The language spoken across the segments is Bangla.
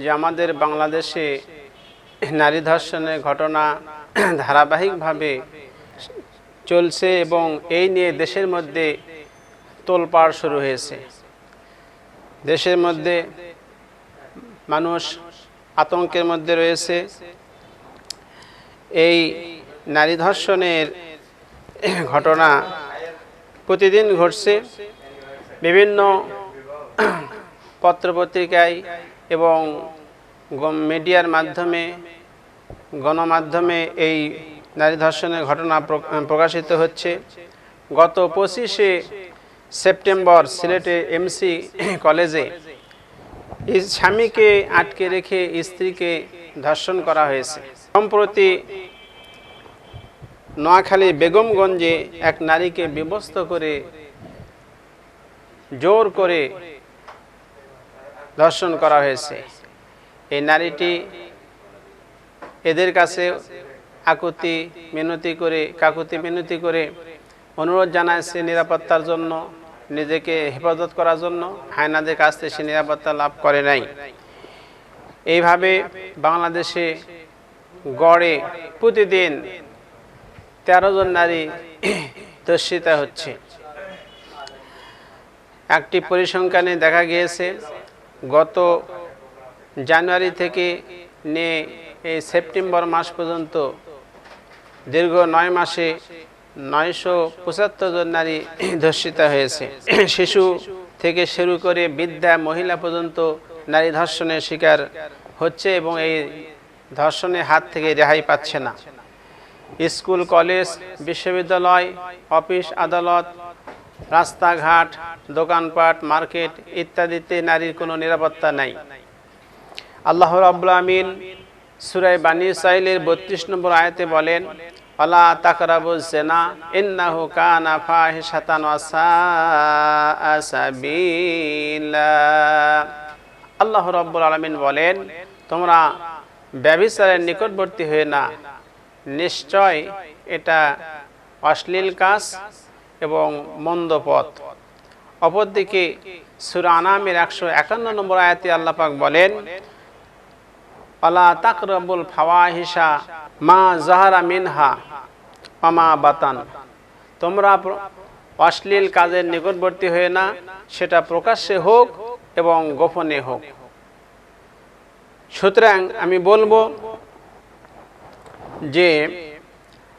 যে আমাদের বাংলাদেশে নারী ধর্ষণের ঘটনা ধারাবাহিকভাবে চলছে এবং এই নিয়ে দেশের মধ্যে তোলপাড় শুরু হয়েছে। দেশের মধ্যে মানুষ আতঙ্কের মধ্যে রয়েছে। এই নারী ধর্ষণের ঘটনা প্রতিদিন ঘটছে। বিভিন্ন পত্রপত্রিকায় এবং মিডিয়ার মাধ্যমে, গণমাধ্যমে এই নারী ধর্ষণের ঘটনা প্র- প্রকাশিত হচ্ছে। গত পঁচিশে সেপ্টেম্বর সিলেটে এমসি কলেজে স্বামীকে আটকে রেখে স্ত্রীকে ধর্ষণ করা হয়েছে। সম্প্রতি নোয়াখালী বেগমগঞ্জে এক নারীকে বিবস্ত করে জোর করে ধর্ষণ করা হয়েছে। এই নারীটি এদের কাছে আকুতি মিনতি করে, কাকুতি মিনতি করে অনুরোধ জানাচ্ছে নিরাপত্তার জন্য, নিজেকে হেফাজত করার জন্য। হায়নাদের কাছ থেকে সে নিরাপত্তা লাভ করে নাই। এইভাবে বাংলাদেশে গড়ে প্রতিদিন তেরো জন নারী দর্শিতা হচ্ছে। একটি পরিসংখ্যানে দেখা গিয়েছে গত জানুয়ারি থেকে নিয়ে এই সেপ্টেম্বর মাস পর্যন্ত দীর্ঘ নয় মাসে নয়শো পঁচাত্তর জন নারী ধর্ষিতা হয়েছে। শিশু থেকে শুরু করে বৃদ্ধা, মহিলা পর্যন্ত নারী ধর্ষণের শিকার হচ্ছে এবং এই ধর্ষণের হাত থেকে রেহাই পাচ্ছে না। স্কুল, কলেজ, বিশ্ববিদ্যালয়, অফিস আদালত রাস্তাঘাট, দোকানপাট, মার্কেট ইত্যাদিতে নারীর কোনো নিরাপত্তা নাই। আল্লাহ রাব্বুল আমিন সুরাই বানি সাইলের বত্রিশ নম্বর আয়াতে বলেন, আলা তাকরাবু জেনা, ইন্নাহু কানা ফাহিশাতান ওয়া সাআ সাবিলা। আল্লাহ রাব্বুল আলামিন বলেন, তোমরা ব্যভিচারের নিকটবর্তী হয়ে না। নিশ্চয় এটা অশ্লীল কাজ এবং মন্দ পথ। অপরদিকে সুরা আনামের একশো একান্ন নম্বর আয়াতে আল্লাহ পাক বলেন, আলা তাকরাবুল ফাওয়াহিসা মা জাহারা মিনহা আমা বাতান। তোমরা অশ্লীল কাজের নিকটবর্তী হয়ে না, সেটা প্রকাশ্যে হোক এবং গোপনে হোক। সুতরাং আমি বলব যে,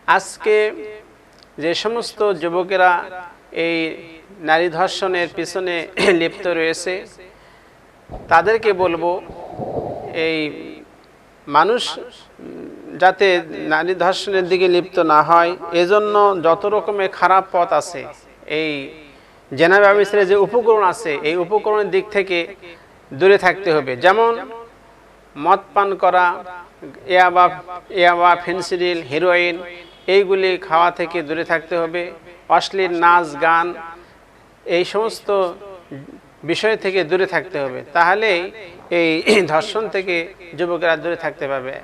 আজকে যে সমস্ত যুবকেরা এই নারী ধর্ষণের পিছনে লিপ্ত রয়েছে, তাদেরকে বলব এই মানুষ যাতে নারী ধর্ষণের দিকে লিপ্ত না হয়, এজন্য যত রকমের খারাপ পথ আছে, এই জেনা ব্যবস্থার যে উপকরণ আছে, এই উপকরণের দিক থেকে দূরে থাকতে হবে। যেমন মদ পান করা ইয়াবা ইয়াবা ফেন্সিডিল, হিরোইন এইগুলি খাওয়া থেকে দূরে থাকতে হবে। অশ্লীল নাচ, গান, এই সমস্ত বিষয় থেকে দূরে থাকতে হবে। তাহলেই এই ধর্ষণ থেকে যুবকেরা দূরে থাকতে পারবে।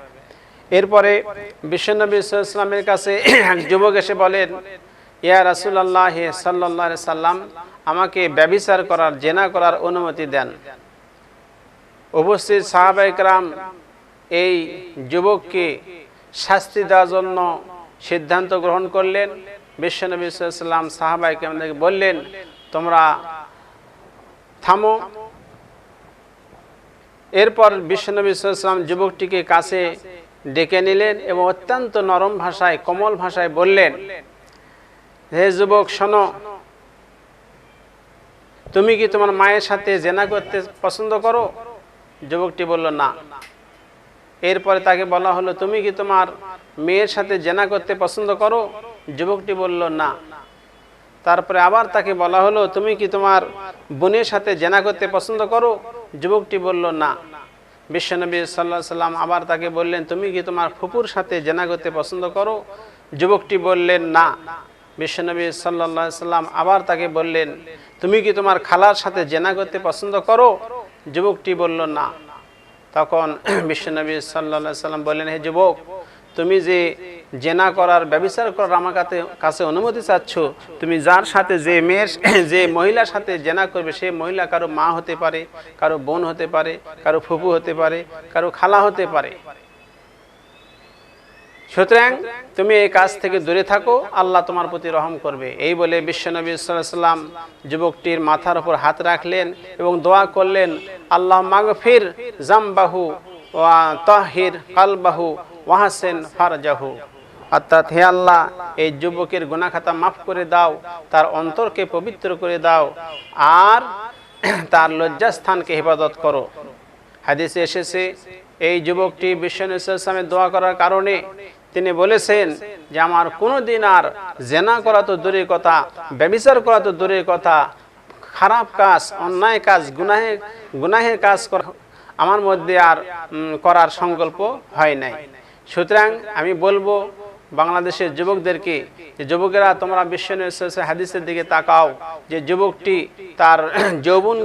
এরপরে বিশ্বনবী ইসলামের কাছে এক যুবক এসে বলেন, ইয়া রাসুলাল্লাহ সাল্লাহ সাল্লাম আমাকে ব্যবিচার করার, জেনা করার অনুমতি দেন। উপস্থিত সাহাবাইকরাম এই যুবককে শাস্তি দেওয়ার জন্য সিদ্ধান্ত গ্রহণ করলেন। বিশ্বনবী সাল্লাম সাহাবাইকরামদেরকে বললেন, তোমরা থামো। এরপর বিশ্বনবী সাল্লাম যুবকটিকে কাছে ডেকে নিলেন এবং অত্যন্ত নরম ভাষায়, কোমল ভাষায় বললেন, হে যুবক, শোনো। তুমি কি তোমার মায়ের সাথে জেনা করতে পছন্দ করো? যুবকটি বলল, না। এরপরে তাকে বলা হলো, তুমি কি তোমার মেয়ের সাথে জেনা করতে পছন্দ করো? যুবকটি বলল, না। তারপরে আবার তাকে বলা হলো, তুমি কি তোমার বোনের সাথে জেনা করতে পছন্দ করো? যুবকটি বলল, না। বিশ্বনবী সাল্লাহ সাল্লাম আবার তাকে বললেন, তুমি কি তোমার ফুপুর সাথে জেনা করতে পছন্দ করো? যুবকটি বললেন, না। বিশ্বনবী সাল্লাহ সাল্লাম আবার তাকে বললেন, তুমি কি তোমার খালার সাথে জেনা করতে পছন্দ করো? যুবকটি বলল, না। তখন বিশ্বনবী সাল্লাহ সাল্লাম বললেন, হে যুবক তুমি যে জেনা করার, ব্যবচার করার আমার কাছে অনুমতি চাচ্ছ, তুমি যার সাথে যে মেয়ের যে মহিলার সাথে জেনা করবে, সে মহিলা কারও মা হতে পারে, কারও বোন হতে পারে, কারও ফুপু হতে পারে, কারও খালা হতে পারে। সুতরাং তুমি এই কাজ থেকে দূরে থাকো, আল্লাহ তোমার প্রতি রহম করবে। এই বলে বিশ্বনবী সাল্লাম যুবকটির মাথার উপর হাত রাখলেন এবং দোয়া করলেন, আল্লাহ মাগফির জামবাহু ওয়া তাহির কালবাহু ওয়াহাসেন ফারজাহু। অর্থাৎ হে আল্লাহ, এই যুবকের গুনাখাতা মাফ করে দাও, তার অন্তরকে পবিত্র করে দাও, আর তার লজ্জাস্থানকে হেফাজত করো। হাদিসে এসেছে, এই যুবকটি বিশ্বনামের দোয়া করার কারণে তিনি বলেছেন যে, আমার কোনো দিন আর জেনা করা তো দূরের কথা ব্যবিচার করা তো দূরের কথা, খারাপ কাজ, অন্যায় কাজ গুনাহে গুনাহের কাজ করা, আমার মধ্যে আর করার সংকল্প হয় নাই। সুতরাং আমি বলব বাংলাদেশের যুবকদেরকে যে, যুবকেরা, তোমরা বিশ্ব হাদিসের দিকে তাকাও। যে, যুবকটি তার যৌবন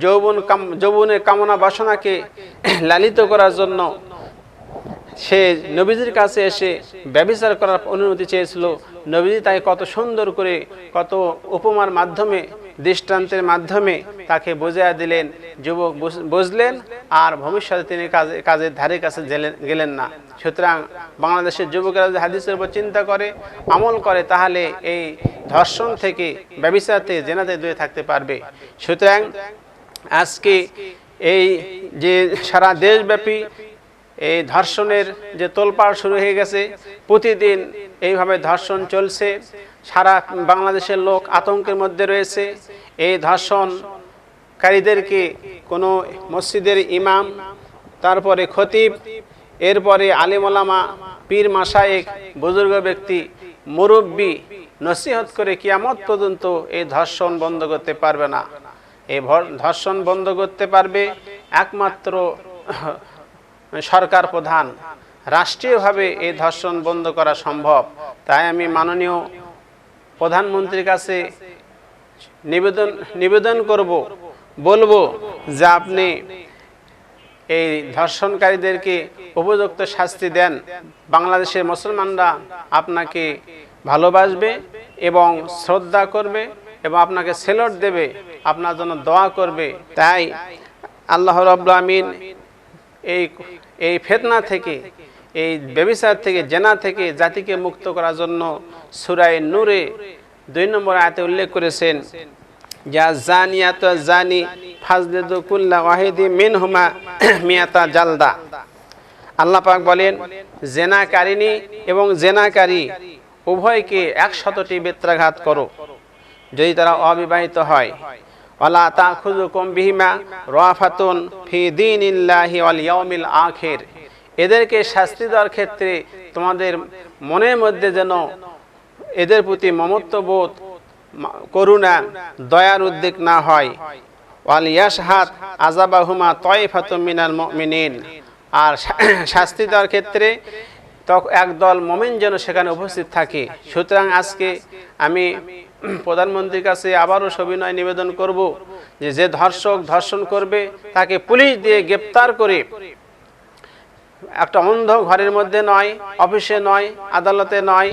যৌবন কাম, যৌবনের কামনা বাসনাকে লালিত করার জন্য সে নবীজির কাছে এসে ব্যবচার করার অনুমতি চেয়েছিল। নবীজি তাই কত সুন্দর করে, কত উপমার মাধ্যমে দৃষ্টান্তের মাধ্যমে তাকে বোঝাইয়া দিলেন, যুবক বুঝ- বুঝলেন আর ভবিষ্যতে তিনি কাজে কাজের ধারে কাছে গেলেন না। সুতরাং বাংলাদেশের যুবকেরা যদি হাদিসের উপর চিন্তা করে, আমল করে, তাহলে এই ধর্ষণ থেকে ব্যবসাতে জেনাতে দূরে থাকতে পারবে। সুতরাং আজকে এই যে সারা দেশব্যাপী এই ধর্ষণের যে তোলপাড় শুরু হয়ে গেছে, প্রতিদিন এইভাবে ধর্ষণ চলছে। সারা বাংলাদেশের লোক আতঙ্কের মধ্যে রয়েছে। এই ধর্ষণকারীদেরকে কোনো মসজিদের ইমাম, তারপরে খতিব, এরপরে আলিমোলামা পীর মাসায়েক বুজুর্গ ব্যক্তি, মুরব্বী নসিহত করে কিয়ামত পর্যন্ত এই ধর্ষণ বন্ধ করতে পারবে না। এই ধর্ষণ বন্ধ করতে পারবে একমাত্র সরকার প্রধান। রাষ্ট্রীয়ভাবে এই ধর্ষণ বন্ধ করা সম্ভব। তাই আমি মাননীয় প্রধানমন্ত্রীর কাছে নিবেদন নিবেদন করব, বলব যে আপনি এই ধর্ষণকারীদেরকে উপযুক্ত শাস্তি দেন। বাংলাদেশের মুসলমানরা আপনাকে ভালোবাসবে এবং শ্রদ্ধা করবে এবং আপনাকে সেলট দেবে, আপনার জন্য দোয়া করবে। তাই আল্লাহ রব্লা এই এই ফেতনা থেকে এই ব্যবিচার থেকে, জেনা থেকে জাতিকে মুক্ত করার জন্য সুরায় নূরে দুই নম্বর আয়াতে উল্লেখ করেছেন, যা জানি ফাজলেদু কুল্লা ওয়াহিদি মিন হুমা মিয়াতা জালদা। আল্লাহ পাক বলেন জেনাকারিনী এবং জেনাকারী উভয়কে একশতটি বেত্রাঘাত করো, যদি তারা অবিবাহিত হয়। ওয়ালা তাখুযুকুম বিহিমা রাফাতুন ফি দীনিল্লাহি ওয়াল ইয়াউমিল আখির। এদেরকে শাস্তি দেওয়ার ক্ষেত্রে তোমাদের মনের মধ্যে যেন এদের প্রতি মমত্ববোধ করুণা, দয়ার উদ্বেগ না হয়। ওয়াল ইয়াশহাদ আযাবাহুমা তায়ফাতুম মিনাল মুমিনিন। আর শাস্তি দেওয়ার ক্ষেত্রে তখন একদল মমিন যেন সেখানে উপস্থিত থাকে। সুতরাং আজকে আমি প্রধানমন্ত্রীর কাছে আবারও সবিনয় নিবেদন করব যে যে ধর্ষক ধর্ষণ করবে, তাকে পুলিশ দিয়ে গ্রেপ্তার করে একটা অন্ধ ঘরের মধ্যে নয়, অফিসে নয়, আদালতে নয়,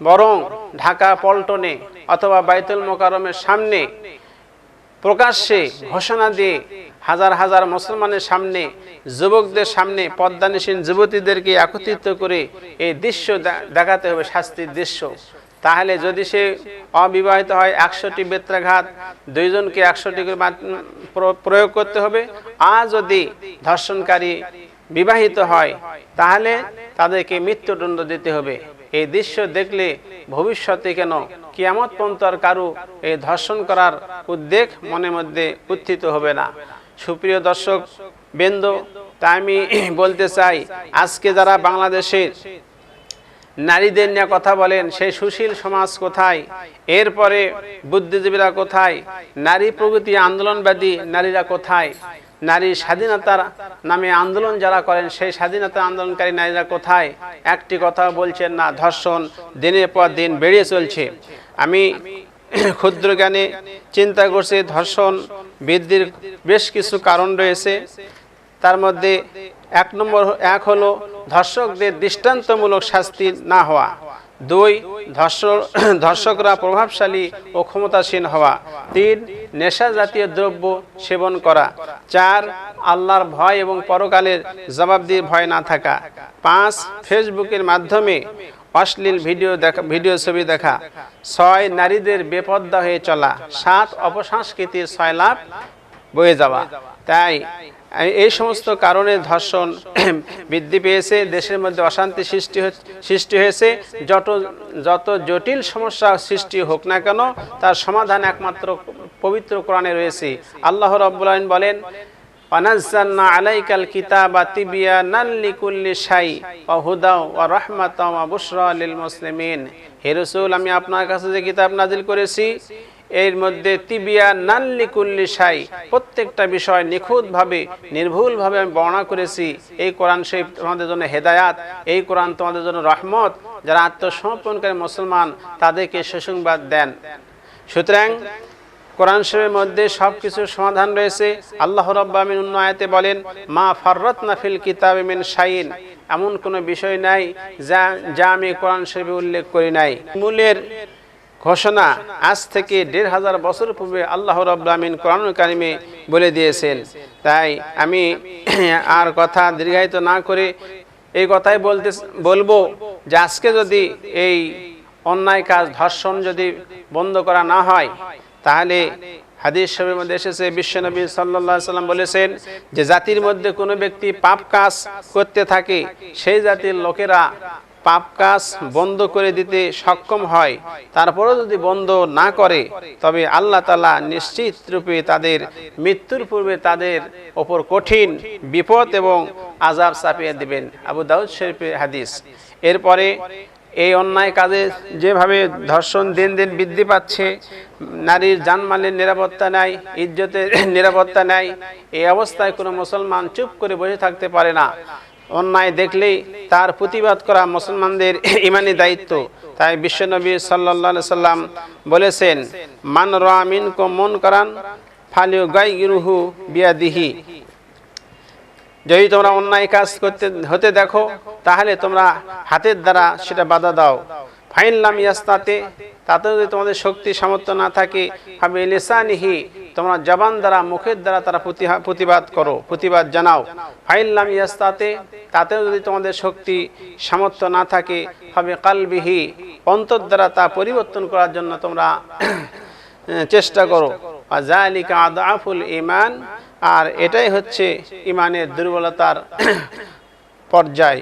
বরং ঢাকা পল্টনে অথবা বাইতুল মোকারমের সামনে প্রকাশ্যে ঘোষণা দিয়ে হাজার হাজার মুসলমানের সামনে, যুবকদের সামনে পদ্মানিসীন যুবতীদেরকে একত্রিত করে এই দৃশ্য দেখাতে হবে শাস্তির দৃশ্য। তাহলে যদি সে অবিবাহিত হয়, একশোটি বেত্রাঘাত, দুইজনকে একশোটি প্রয়োগ করতে হবে। আর যদি ধর্ষণকারী বিবাহিত হয়, তাহলে তাদেরকে মৃত্যুদণ্ড দিতে হবে। এই দৃশ্য দেখলে ভবিষ্যতে কেন কিয়ামত পর্যন্ত আর কারও এই ধর্ষণ করার উদ্বেগ মনের মধ্যে উত্থিত হবে না। সুপ্রিয় দর্শক, বৃন্দ, তা আমি বলতে চাই, আজকে যারা বাংলাদেশের নারীদের নিয়ে কথা বলেন সেই সুশীল সমাজ কোথায়? এরপরে বুদ্ধিজীবীরা কোথায়? নারী প্রগতি আন্দোলনবাদী নারীরা কোথায়? নারী স্বাধীনতার নামে আন্দোলন যারা করেন, সেই স্বাধীনতা আন্দোলনকারী নারীরা কোথায়? একটি কথা বলছেন না, ধর্ষণ দিনের পর দিন বেড়ে চলছে। আমি ক্ষুদ্র জ্ঞানে চিন্তা করছি, ধর্ষণ বৃদ্ধির বেশ কিছু কারণ রয়েছে। তার মধ্যে এক নম্বর এক হলো, ধর্ষকদের দৃষ্টান্তমূলক শাস্তি না হওয়া। দুই, ধর্ষক, ধর্ষকরা প্রভাবশালী ও ক্ষমতাসীন হওয়া। তিন নেশা জাতীয় দ্রব্য সেবন করা। চার, আল্লাহর ভয় এবং পরকালের জবাবদিহির ভয় না থাকা। পাঁচ, ফেসবুকের মাধ্যমে অশ্লীল ভিডিও দেখা, ভিডিও ছবি দেখা। ছয়, নারীদের বেপদ্দা হয়ে চলা। সাত, অপসংস্কৃতির ছয় লাভ বয়ে যাওয়া। তাই এই সমস্ত কারণে ধর্ষণ বৃদ্ধি পেয়েছে, দেশের মধ্যে অশান্তি সৃষ্টি সৃষ্টি হয়েছে। যত যত জটিল সমস্যা সৃষ্টি হোক না কেন, তার সমাধান একমাত্র পবিত্র কোরআনে রয়েছে। আল্লাহ রব্বুল আলামিন বলেন আলাইকাল কিতাবা তিবিয়ানান লিকুল্লি শাই ওয়া হুদাও ওয়া রাহমাতাও ওয়া বুশরা লিল মুসলিমিন। হে রাসূল, আমি আপনার কাছে যে কিতাব নাজিল করেছি এর মধ্যে তিবিয়া নাল্লি কুল্লি সাই প্রত্যেকটা বিষয় নিখুঁতভাবে, নির্ভুলভাবে আমি বর্ণনা করেছি। এই কোরআন শরীফ তোমাদের জন্য হেদায়াত, এই কোরআন তোমাদের জন্য রহমত, যারা আত্মসমর্পণকারী মুসলমান, তাদেরকে সুসংবাদ দেন। সুতরাং কোরআন শরীফের মধ্যে সব কিছুর সমাধান রয়েছে। আল্লাহ রব্বামিন অন্য আয়াতে বলেন, মা ফাররত নাফিল কিতাব মিন শাইন এমন কোনো বিষয় নাই যা যা আমি কোরআন শরীফে উল্লেখ করি নাই। মূলের ঘোষণা আজ থেকে দেড় হাজার বছর পূর্বে আল্লাহ রব্লামিন কোরআন কারিমে বলে দিয়েছেন। তাই আমি আর কথা দীর্ঘায়িত না করে এই কথাই বলতে বলব যে আজকে যদি এই অন্যায় কাজ ধর্ষণ যদি বন্ধ করা না হয়, তাহলে হাদিস শরীফের মধ্যে এসেছে বিশ্বনবী আলাইহি সাল্লাম বলেছেন যে জাতির মধ্যে কোনো ব্যক্তি পাপ কাজ করতে থাকে, সেই জাতির লোকেরা পাপ কাজ বন্ধ করে দিতে সক্ষম হয়। তারপরও যদি বন্ধ না করে, তবে আল্লাহ তালা নিশ্চিত রূপে তাদের মৃত্যুর পূর্বে তাদের ওপর কঠিন বিপদ এবং আজাব চাপিয়ে দিবেন। আবু দাউদ শরীফের হাদিস। এরপরে এই অন্যায় কাজে যেভাবে ধর্ষণ দিন দিন বৃদ্ধি পাচ্ছে, নারীর জানমালের নিরাপত্তা নাই, ইজ্জতের নিরাপত্তা নাই, এই অবস্থায় কোনো মুসলমান চুপ করে বসে থাকতে পারে না। অন্যায় দেখলেই তার প্রতিবাদ করা মুসলমানদের ইমানি দায়িত্ব। তাই বিশ্বনবী সাল্লা সাল্লাম বলেছেন, মান রামিন কো মন করান ফালিও গাই গিরুহু বিয়াদিহি। যদি তোমরা অন্যায় কাজ করতে, হতে দেখো, তাহলে তোমরা হাতের দ্বারা সেটা বাধা দাও। ফাইনলাম ইয়াস্তাতে, তাতে যদি তোমাদের শক্তি সামর্থ্য না থাকে ভাবে লিসানিহি তোমরা জবান দ্বারা, মুখের দ্বারা তারা প্রতিবাদ করো, প্রতিবাদ জানাও। ফাইনলাম ইয়াস্তাতে, তাতেও যদি তোমাদের শক্তি, সামর্থ্য না থাকে ভাবে কালবিহি, অন্তর দ্বারা তা পরিবর্তন করার জন্য তোমরা চেষ্টা করো। আর জালিকা আদাফুল ইমান আর এটাই হচ্ছে ইমানের দুর্বলতার পর্যায়।